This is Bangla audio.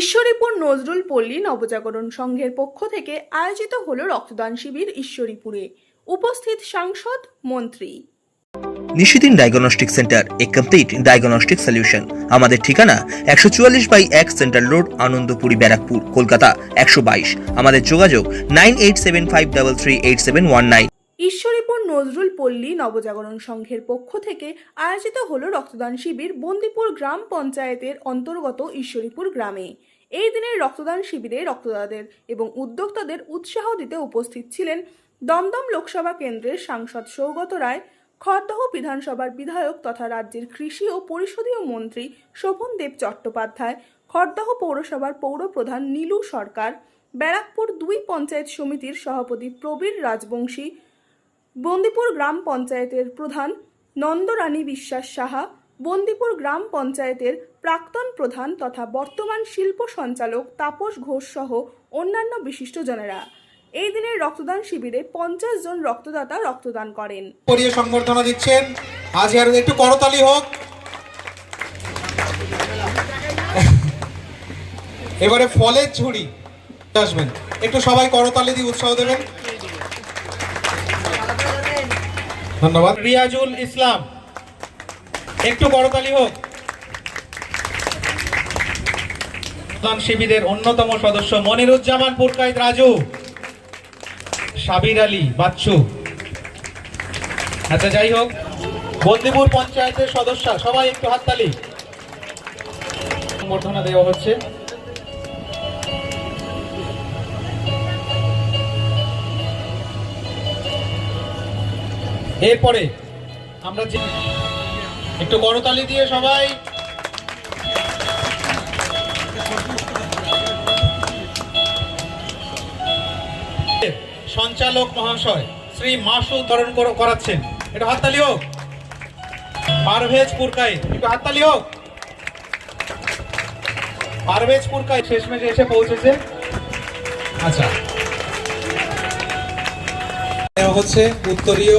ঈশ্বরীপুর নজরুল পল্লী নবজাগরণ সংঘের পক্ষ থেকে আয়োজিত হল রক্তদান শিবির ঈশ্বরীপুরে। উপস্থিত সাংসদ, মন্ত্রী। নিশিদিন diagnostic centre, a complete diagnostic solution. আমাদের ঠিকানা একশো চুয়াল্লিশ বাই এক সেন্ট্রাল রোড, আনন্দপুরি ব্যারাকপুর, কলকাতা একশো বাইশ। আমাদের যোগাযোগ nine eight seven five double three eight seven one nine. Ishwaripur Nazrul Palli নবজাগরণ সংঘের পক্ষ থেকে আয়োজিত হল রক্তদান শিবির বন্দিপুর গ্রাম পঞ্চায়েতের অন্তর্গত ঈশ্বরীপুর গ্রামে। এই দিনের রক্তদান শিবিরে রক্তদাতাদের এবং উদ্যোক্তাদের উৎসাহ দিতে উপস্থিত ছিলেন দমদম লোকসভা কেন্দ্রের সাংসদ সৌগত রায়, খড়দহ বিধানসভার বিধায়ক তথা রাজ্যের কৃষি ও পরিষদীয় মন্ত্রী শোভন দেব চট্টোপাধ্যায়, খড়দহ পৌরসভার পৌরপ্রধান নীলু সরকার, ব্যারাকপুর দুই পঞ্চায়েত সমিতির সভাপতি প্রবীর রাজবংশী বন্দিপুর গ্রাম পঞ্চায়েতের প্রধান নন্দরানী বিশ্বাস সাহা, বন্দিপুর গ্রাম পঞ্চায়েতের প্রাক্তন প্রধান তথা বর্তমান শিল্প সঞ্চালক তাপস ঘোষ সহ অন্যান্য বিশিষ্টজনেরা এই দিনের রক্তদান শিবিরে পঞ্চাশ জন রক্তদাতা রক্তদান করেন। সংবর্ধনা দিচ্ছেন। আজ আর একটু করতালি হোক। এবারে ফলের ঝুড়ি। আসবেন। একটু সবাই করতালি দিয়ে উৎসাহ দেবেন। ধন্যবাদ। রিয়াজুল ইসলাম, একটু করতালি হোক। রক্তদান শিবিরের অন্যতম সদস্য মনিরুজ্জামান পুরকাইত রাজু, সাবির আলী বাচ্চু। আচ্ছা যাই হোক, বন্দিপুর পঞ্চায়েতের সদস্য, সবাই একটু হাততালি। সম্বর্ধনা দেওয়া হচ্ছে। এরপরে আমরা একটু করতালি দিয়ে সবাই। সঞ্চালক মহাশয় শ্রী মাসুদ ধরণ করাচ্ছেন। একটু হাততালি হোক। পারভেজ পুরকাই। একটু হাততালি হোক। পারভেজ পুরকাই শেষমেশে এসে পৌঁছেছে। আচ্ছা। হচ্ছে উত্তরীয়